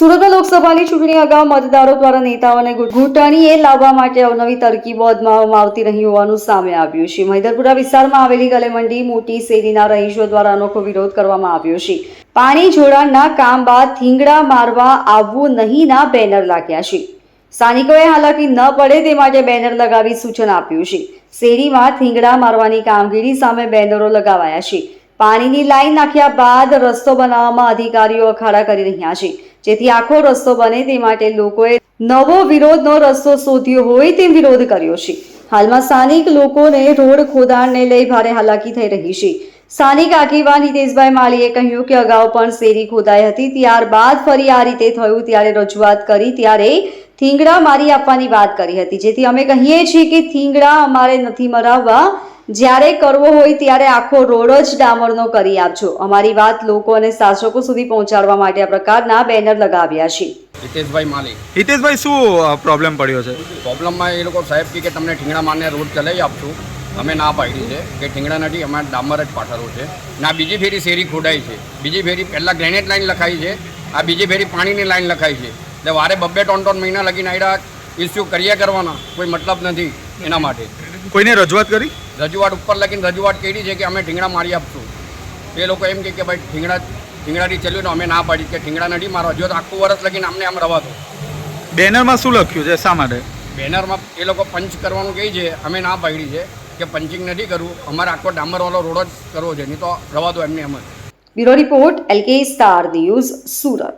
સુરતમાં લોકસભાની ચૂંટણી અગાઉ મતદારો દ્વારા નેતાઓને ઘૂંટણીએ લાવવા માટે અવનવી તરકીબો અજમાવવામાં આવતી રહી હોવાનું સામે આવ્યું છે. મહિધરપુરા વિસ્તારમાં આવેલી ગલેમંડી મોટી શેરીના રહીશો દ્વારા અનોખો વિરોધ કરવામાં આવ્યો છે. પાણી જોડાણના કામ બાદ થીંગડા મારવા આવવું નહીંના બેનર લાગ્યા છે. સ્થાનિકોએ હાલાકી ન પડે તે માટે બેનર લગાવી સૂચન આપ્યું છે. શેરીમાં થીંગડા મારવાની કામગીરી સામે બેનરો લગાવાયા છે. પાણીની લાઈન નાખ્યા બાદ રસ્તો બનાવવામાં અધિકારીઓ અખાડા કરી રહ્યા છે. જેથી આખો રસ્તો બને તે માટે લોકોએ નવો વિરોધનો રસ્તો શોધ્યો હોય તેમ વિરોધ કર્યો છે. હાલમાં સ્થાનિક લોકોને રોડ ખોદાણને લઈ ભારે હાલાકી થઈ રહી છે. સ્થાનિક આગેવાન હિતેશભાઈ માળીએ કહ્યું કે અગાઉ પણ શેરી ખોદાઈ હતી ત્યારબાદ ફરી આ રીતે થયું ત્યારે રજૂઆત કરી ત્યારે થીંગડા મારી આપવાની વાત કરી હતી. જેથી અમે કહીએ છીએ કે થીંગડા અમારે નથી મરાવવા. જ્યારે કરવો હોય ત્યારે આખો રોડ જ ડામરનો કરી આપજો. અમારી વાત લોકો અને શાસકો સુધી પહોંચાડવા માટે આ પ્રકારના બેનર લગાવ્યા છે. હિતેશભાઈ માલી હિતેશભાઈ શું પ્રોબ્લેમ પડ્યો છે? પ્રોબ્લેમમાં એ લોકો સાહેબ કે તમને ઠીંગડા મારને રોડ ચલાવી આપશું. અમે ના પાડી છે કે ઠીંગડા નથી અમારે ડામર જ પાથરવું છે. ના બીજી ફેરી શેરી ખોડાઈ છે. બીજી ફેરી પહેલાં ગ્રેનેટ લાઇન લખાઈ છે આ બીજી ફેરી પાણીની લાઇન લખાઈ છે. એટલે વારે બબ્બે ત્રણ ત્રણ મહિના લગીને આયરા ઇસ્યુ કર્યા કરવાના કોઈ મતલબ નથી એના માટે. કોઈને રજૂઆત કરી? રજૂઆત ઉપર લગીને રજૂઆત કરી છે કે અમે ઠીંગણા મારી આપશું. એ લોકો એમ કે ભાઈ ઠીંગડા ઠીંગડાથી ચાલ્યું ને અમે ના પાડી કે ઠીંગણા નથી મારવા. હજુ આખું વર્ષ લગીને અમને આમ રવા દો બેનરમાં શું લખ્યું છે? શા માટે? બેનરમાં એ લોકો પંચ કરવાનું કહે છે અમે ના પાડી છે. કે પંચિંગ નથી કરવું. અમારે આખો ડામરવાળો રોડ જ કરવો છે. નહીં તો રવા દો એમને એમ જ. Bureau report, LK star news, Surat.